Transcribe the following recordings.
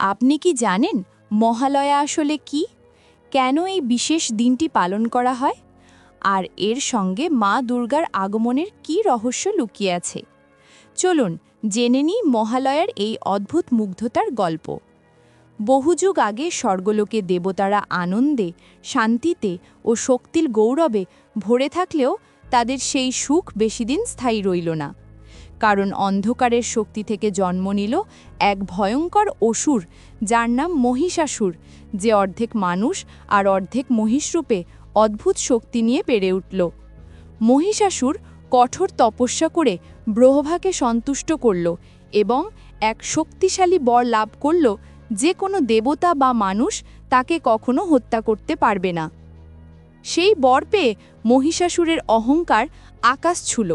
আপনি কি জানেন মহালয়া আসলে কি? কেন এই বিশেষ দিনটি পালন করা হয়? আর এর সঙ্গে মা দুর্গার আগমনের কি রহস্য লুকিয়ে আছে? চলুন জেনে নিই মহালয়ার এই অদ্ভুত মুগ্ধতার গল্প। বহুযুগ আগে স্বর্গলোকে দেবতারা আনন্দে, শান্তিতে ও শক্তির গৌরবে ভরে থাকলেও তাদের সেই সুখ বেশিদিন স্থায়ী রইল না। কারণ অন্ধকারের শক্তি থেকে জন্ম নিল এক ভয়ঙ্কর অসুর যার নাম মহিষাসুর, যে অর্ধেক মানুষ আর অর্ধেক মহিষরূপে অদ্ভুত শক্তি নিয়ে পেরে উঠল। মহিষাসুর কঠোর তপস্যা করে ব্রহ্মাকে সন্তুষ্ট করল এবং এক শক্তিশালী বর লাভ করল যে কোনো দেবতা বা মানুষ তাকে কখনো হত্যা করতে পারবে না। সেই বর পেয়ে মহিষাসুরের অহংকার আকাশ ছুল।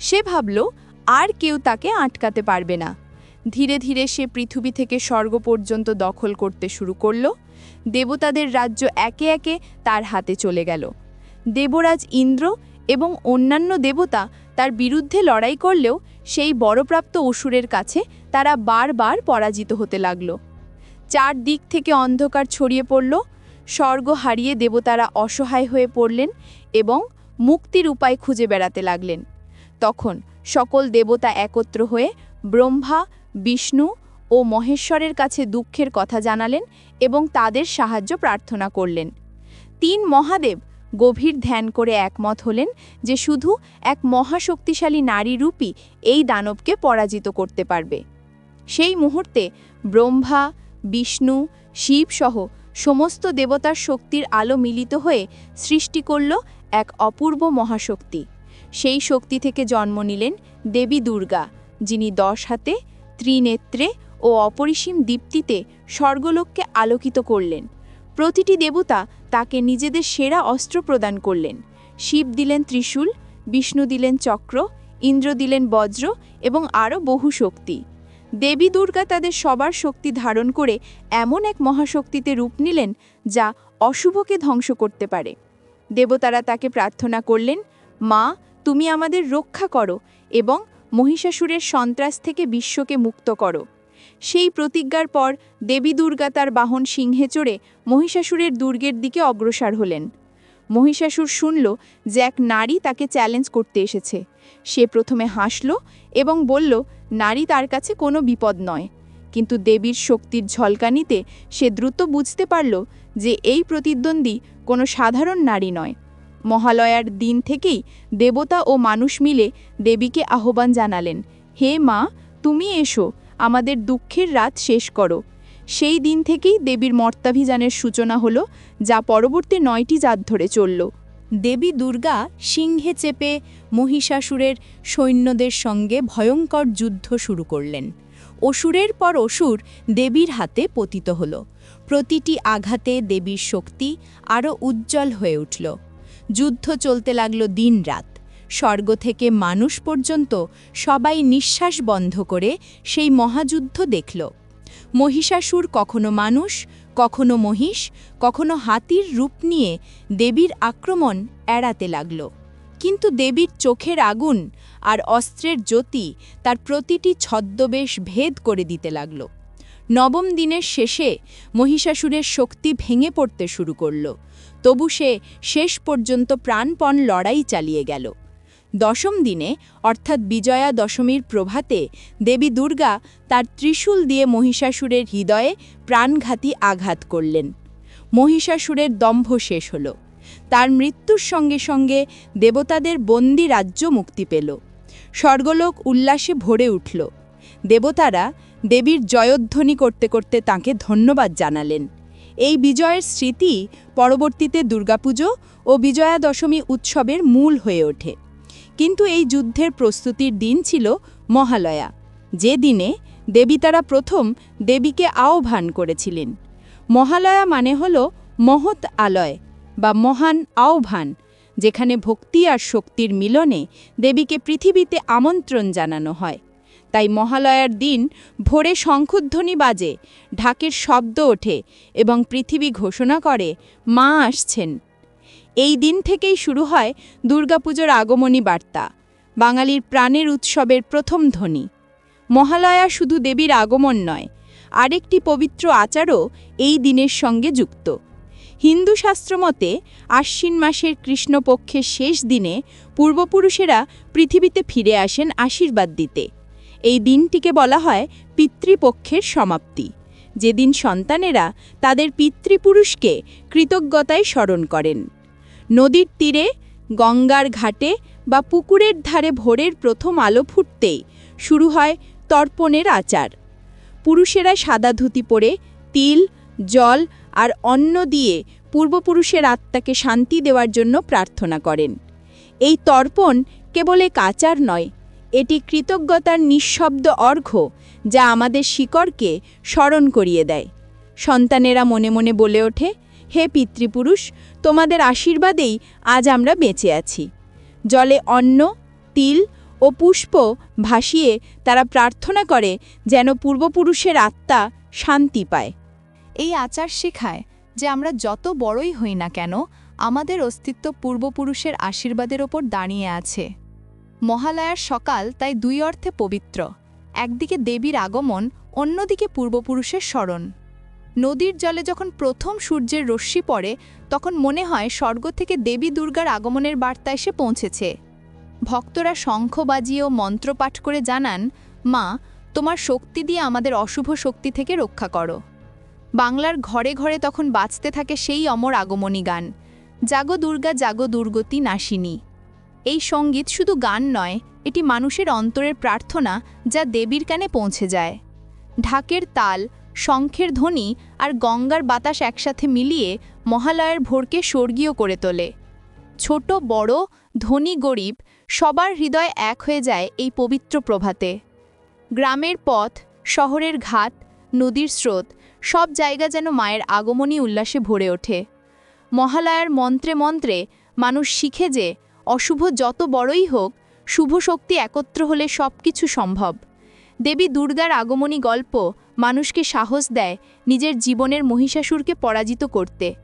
সে ভাবল আর কেউ তাকে আটকাতে পারবে না। ধীরে ধীরে সে পৃথিবী থেকে স্বর্গ পর্যন্ত দখল করতে শুরু করল। দেবতাদের রাজ্য একে একে তার হাতে চলে গেল। দেবরাজ ইন্দ্র এবং অন্যান্য দেবতা তার বিরুদ্ধে লড়াই করলেও সেই বড়প্রাপ্ত অসুরের কাছে তারা বারবার পরাজিত হতে লাগল। চার দিক থেকে অন্ধকার ছড়িয়ে পড়ল। স্বর্গ হারিয়ে দেবতারা অসহায় হয়ে পড়লেন এবং মুক্তির উপায় খুঁজে বেড়াতে লাগলেন। তখন সকল দেবতা একত্র হয়ে ব্রহ্মা, বিষ্ণু ও মহেশ্বরের কাছে দুঃখের কথা জানালেন এবং তাদের সাহায্য প্রার্থনা করলেন। তিন মহাদেব গভীর ধ্যান করে একমত হলেন যে শুধু এক মহাশক্তিশালী নারী রূপী এই দানবকে পরাজিত করতে পারবে। সেই মুহূর্তে ব্রহ্মা, বিষ্ণু শিবসহ সমস্ত দেবতার শক্তির আলো মিলিত হয়ে সৃষ্টি করল এক অপূর্ব মহাশক্তি। সেই শক্তি থেকে জন্ম নিলেন দেবী দুর্গা, যিনি দশ হাতে, ত্রিনেত্রে ও অপরিসীম দীপ্তিতে স্বর্গলোককে আলোকিত করলেন। প্রতিটি দেবতা তাকে নিজেদের সেরা অস্ত্র প্রদান করলেন। শিব দিলেন ত্রিশূল, বিষ্ণু দিলেন চক্র, ইন্দ্র দিলেন বজ্র এবং আরও বহু শক্তি। দেবী দুর্গা তাদের সবার শক্তি ধারণ করে এমন এক মহাশক্তিতে রূপ নিলেন যা অশুভকে ধ্বংস করতে পারে। দেবতারা তাকে প্রার্থনা করলেন, মা তুমি আমাদের রক্ষা করো এবং মহিষাসুরের সন্ত্রাস থেকে বিশ্বকে মুক্ত করো। সেই প্রতিজ্ঞার পর দেবী দুর্গা তার বাহন সিংহে চড়ে মহিষাসুরের দুর্গের দিকে অগ্রসর হলেন। মহিষাসুর শুনল যে এক নারী তাকে চ্যালেঞ্জ করতে এসেছে। সে প্রথমে হাসল এবং বলল, নারী তার কাছে কোনো বিপদ নয়। কিন্তু দেবীর শক্তির ঝলকানিতে সে দ্রুত বুঝতে পারল যে এই প্রতিদ্বন্দ্বী কোনো সাধারণ নারী নয়। মহালয়ার দিন থেকেই দেবতা ও মানুষ মিলে দেবীকে আহ্বান জানালেন, হে মা, তুমি এসো, আমাদের দুঃখের রাত শেষ করো। সেই দিন থেকেই দেবীর মর্তাভিযানের সূচনা হলো, যা পরবর্তী নয়টি জাত ধরে চলল। দেবী দুর্গা সিংহে চেপে মহিষাসুরের সৈন্যদের সঙ্গে ভয়ঙ্কর যুদ্ধ শুরু করলেন। অসুরের পর অসুর দেবীর হাতে পতিত হল। প্রতিটি আঘাতে দেবীর শক্তি আরও উজ্জ্বল হয়ে উঠল। যুদ্ধ চলতে লাগল দিনরাত। স্বর্গ থেকে মানুষ পর্যন্ত সবাই নিঃশ্বাস বন্ধ করে সেই মহাযুদ্ধ দেখল। মহিষাসুর কখনো মানুষ, কখনো মহিষ, কখনো হাতির রূপ নিয়ে দেবীর আক্রমণ এড়াতে লাগল। কিন্তু দেবীর চোখের আগুন আর অস্ত্রের জ্যোতি তার প্রতিটি ছদ্মবেশ ভেদ করে দিতে লাগল। নবম দিনের শেষে মহিষাসুরের শক্তি ভেঙে পড়তে শুরু করল। তবু সে শেষ পর্যন্ত প্রাণপণ লড়াই চালিয়ে গেল। দশম দিনে, অর্থাৎ বিজয়া দশমীর প্রভাতে, দেবী দুর্গা তার ত্রিশূল দিয়ে মহিষাসুরের হৃদয়ে প্রাণঘাতী আঘাত করলেন। মহিষাসুরের দম্ভ শেষ হল। তার মৃত্যুর সঙ্গে সঙ্গে দেবতাদের বন্দি রাজ্য মুক্তি পেল। স্বর্গলোক উল্লাসে ভরে উঠল। দেবতারা দেবীর জয়ধ্বনি করতে করতে তাকে ধন্যবাদ জানালেন। এই বিজয়ের স্মৃতি পরবর্তীতে দুর্গাপুজো ও বিজয়া দশমী উৎসবের মূল হয়ে ওঠে। কিন্তু এই যুদ্ধের প্রস্তুতির দিন ছিল মহালয়া। যে দিনে দেবী তারা প্রথম দেবীকে আহ্বান করেছিলেন। মহালয়া মানে হল মহৎ আলয় বা মহান আহ্বান, যেখানে ভক্তি আর শক্তির মিলনে দেবীকে পৃথিবীতে আমন্ত্রণ জানানো হয়। তাই মহালয়ার দিন ভোরে শঙ্খধ্বনি বাজে, ঢাকের শব্দ ওঠে এবং পৃথিবী ঘোষণা করে, মা আসছেন। এই দিন থেকেই শুরু হয় দুর্গাপুজোর আগমনী বার্তা, বাঙালির প্রাণের উৎসবের প্রথম ধ্বনি। মহালয়া শুধু দেবীর আগমন নয়, আরেকটি পবিত্র আচারও এই দিনের সঙ্গে যুক্ত। হিন্দু শাস্ত্রমতে আশ্বিন মাসের কৃষ্ণপক্ষের শেষ দিনে পূর্বপুরুষেরা পৃথিবীতে ফিরে আসেন আশীর্বাদ দিতে। এই দিনটিকে বলা হয় পিতৃপক্ষের সমাপ্তি। যেদিন সন্তানেরা তাদের পিতৃপুরুষকে কৃতজ্ঞতায় স্মরণ করেন। নদীর তীরে, গঙ্গার ঘাটে বা পুকুরের ধারে ভোরের প্রথম আলো ফুটতেই শুরু হয় তর্পণের আচার। পুরুষেরা সাদা ধুতি পরে তিল, জল আর অন্ন দিয়ে পূর্বপুরুষের আত্মাকে শান্তি দেওয়ার জন্য প্রার্থনা করেন। এই তর্পণ কেবল এক আচার নয় এটি কৃতজ্ঞতার নিঃশব্দ অর্ঘ্য যা আমাদের শিকড়কে স্মরণ করিয়ে দেয়। সন্তানেরা মনে মনে বলে ওঠে, হে পিতৃপুরুষ, তোমাদের আশীর্বাদেই আজ আমরা বেঁচে আছি। জলে অন্ন, তিল ও পুষ্প ভাসিয়ে তারা প্রার্থনা করে যেন পূর্বপুরুষের আত্মা শান্তি পায়। এই আচার শেখায় যে আমরা যত বড়ই হই না কেন, আমাদের অস্তিত্ব পূর্বপুরুষের আশীর্বাদের ওপর দাঁড়িয়ে আছে। মহালয়ার সকাল তাই দুই অর্থে পবিত্র। একদিকে দেবীর আগমন, অন্যদিকে পূর্বপুরুষের স্মরণ। নদীর জলে যখন প্রথম সূর্যের রশ্মি পড়ে, তখন মনে হয় স্বর্গ থেকে দেবী দুর্গার আগমনের বার্তা এসে পৌঁছেছে। ভক্তরা শঙ্খ বাজিয়ে ও মন্ত্রপাঠ করে জানান, মা, তোমার শক্তি দিয়ে আমাদের অশুভ শক্তি থেকে রক্ষা করো। বাংলার ঘরে ঘরে তখন বাঁচতে থাকে সেই অমর আগমনী গান, জাগো দুর্গা, জাগো দুর্গতি নাশিনী। এই সংগীত শুধু গান নয়, এটি মানুষের অন্তরের প্রার্থনা যা দেবীর কানে পৌঁছে যায়। ঢাকের তাল, শঙ্খের ধ্বনি আর গঙ্গার বাতাস একসাথে মিলিয়ে মহালয়ের ভোরকে স্বর্গীয় করে তোলে। ছোট, বড়, ধনী, গরিব সবার হৃদয় এক হয়ে যায় এই পবিত্র প্রভাতে। গ্রামের পথ, শহরের ঘাট, নদীর স্রোত সব জায়গা যেন মায়ের আগমনী উল্লাসে ভরে ওঠে। মহালয়ার মন্ত্রে মন্ত্রে মানুষ শিখে যে অশুভ যত বড়ই হোক, শুভ শক্তি একত্র হলে সব কিছু সম্ভব। দেবী দুর্গার আগমনী গল্প মানুষকে সাহস দেয় নিজের জীবনের মহিষাসুরকে পরাজিত করতে।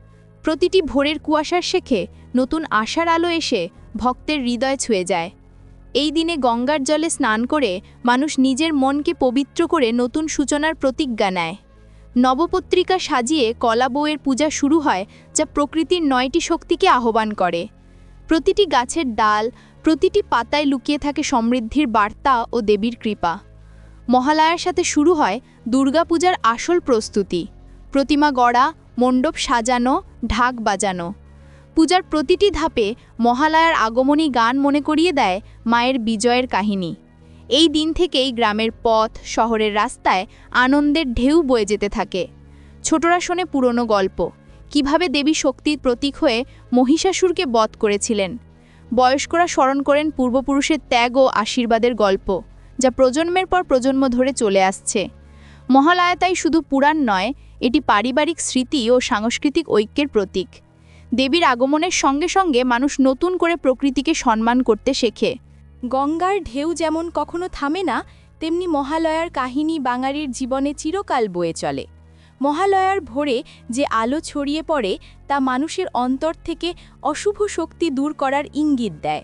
প্রতিটি ভোরের কুয়াশার শেখে নতুন আশার আলো এসে ভক্তের হৃদয় ছুঁয়ে যায়। এই দিনে গঙ্গার জলে স্নান করে মানুষ নিজের মনকে পবিত্র করে নতুন সূচনার প্রতিজ্ঞা নেয়। নবপত্রিকা সাজিয়ে কলা বউয়ের পূজা শুরু হয় যা প্রকৃতির নয়টি শক্তিকে আহ্বান করে। প্রতিটি গাছের ডাল, প্রতিটি পাতায় লুকিয়ে থাকে সমৃদ্ধির বার্তা ও দেবীর কৃপা। মহালয়ার সাথে শুরু হয় দুর্গাপূজার আসল প্রস্তুতি। প্রতিমা গড়া, মণ্ডপ সাজানো, ঢাক বাজানো। পূজার প্রতিটি ধাপে মহালয়ার আগমনী গান মনে করিয়ে দেয় মায়ের বিজয়ের কাহিনী। এই দিন থেকেই গ্রামের পথ, শহরের রাস্তায় আনন্দের ঢেউ বয়ে যেতে থাকে। ছোটরা শোনে পুরনো গল্প। কীভাবে দেবী শক্তির প্রতীক হয়ে মহিষাসুরকে বধ করেছিলেন। বয়স্করা স্মরণ করেন পূর্বপুরুষের ত্যাগ ও আশীর্বাদের গল্প, যা প্রজন্মের পর প্রজন্ম ধরে চলে আসছে। মহালয়া তাই শুধু পুরাণ নয়, এটি পারিবারিক স্মৃতি ও সাংস্কৃতিক ঐক্যের প্রতীক। দেবীর আগমনের সঙ্গে সঙ্গে মানুষ নতুন করে প্রকৃতিকে সম্মান করতে শেখে। গঙ্গার ঢেউ যেমন কখনো থামে না, তেমনি মহালয়ার কাহিনী বাঙালির জীবনে চিরকাল বয়ে চলে। মহালয়ার ভোরে যে আলো ছড়িয়ে পড়ে, তা মানুষের অন্তর থেকে অশুভ শক্তি দূর করার ইঙ্গিত দেয়।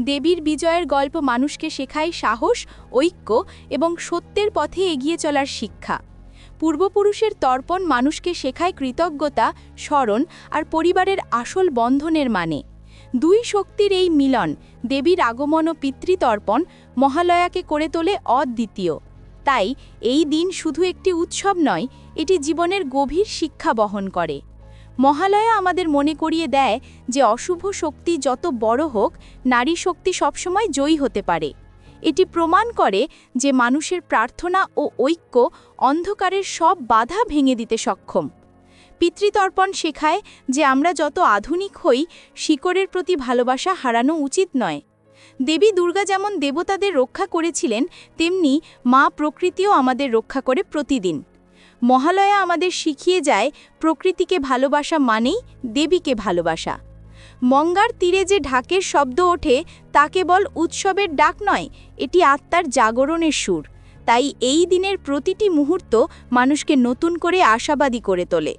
দেবীর বিজয়ের গল্প মানুষকে শেখায় সাহস, ঐক্য এবং সত্যের পথে এগিয়ে চলার শিক্ষা। পূর্বপুরুষের তর্পণ মানুষকে শেখায় কৃতজ্ঞতা, স্মরণ আর পরিবারের আসল বন্ধনের মানে। দুই শক্তির এই মিলন, দেবীর আগমন ও পিতৃতর্পণ মহালয়াকে করে তোলে অদ্বিতীয়। তাই এই দিন শুধু একটি উৎসব নয়, এটি জীবনের গভীর শিক্ষা বহন করে। মহালয়া আমাদের মনে করিয়ে দেয় যে অশুভ শক্তি যত বড় হোক, নারী শক্তি সবসময় জয়ী হতে পারে। এটি প্রমাণ করে যে মানুষের প্রার্থনা ও ঐক্য অন্ধকারের সব বাধা ভেঙে দিতে সক্ষম। পিতৃতর্পণ শেখায় যে আমরা যত আধুনিক হই, শিকড়ের প্রতি ভালোবাসা হারানো উচিত নয়। দেবী দুর্গা যেমন দেবতাদের রক্ষা করেছিলেন, তেমনি মা প্রকৃতিও আমাদের রক্ষা করে প্রতিদিন। মহালয়া আমাদের শিখিয়ে যায়, প্রকৃতিকে ভালোবাসা মানেই দেবীকে ভালোবাসা। মঙ্গার তীরে যে ঢাকের শব্দ ওঠে, তা কেবল উৎসবের ডাক নয়, এটি আত্মার জাগরণের সুর। তাই এই দিনের প্রতিটি মুহূর্ত মানুষকে নতুন করে আশাবাদী করে তোলে।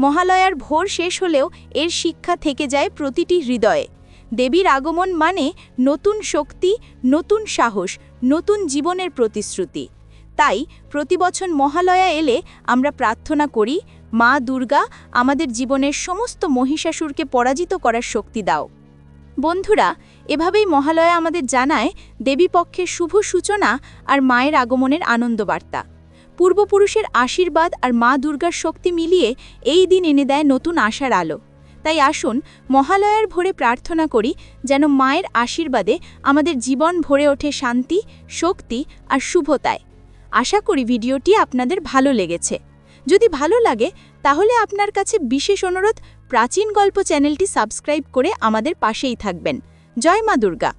মহালয়ার ভোর শেষ হলেও এর শিক্ষা থেকে যায় প্রতিটি হৃদয়ে। দেবীর আগমন মানে নতুন শক্তি, নতুন সাহস, নতুন জীবনের প্রতিশ্রুতি। তাই প্রতি বছর মহালয়া এলে আমরা প্রার্থনা করি, মা দুর্গা, আমাদের জীবনের সমস্ত মহিষাসুরকে পরাজিত করার শক্তি দাও। বন্ধুরা, এভাবেই মহালয়া আমাদের জানায় দেবীপক্ষের শুভ সূচনা আর মায়ের আগমনের আনন্দবার্তা। পূর্বপুরুষের আশীর্বাদ আর মা দুর্গার শক্তি মিলিয়ে এই দিন এনে দেয় নতুন আশার আলো। তাই আসুন মহালয়ার ভোরে প্রার্থনা করি যেন মায়ের আশীর্বাদে আমাদের জীবন ভরে ওঠে শান্তি, শক্তি আর শুভতায়। আশা করি ভিডিওটি আপনাদের ভালো লেগেছে। যদি ভালো লাগে, তাহলে আপনার কাছে বিশেষ অনুরোধ প্রাচীন গল্প চ্যানেলটি সাবস্ক্রাইব করে আমাদের পাশেই থাকবেন। জয় মা দুর্গা।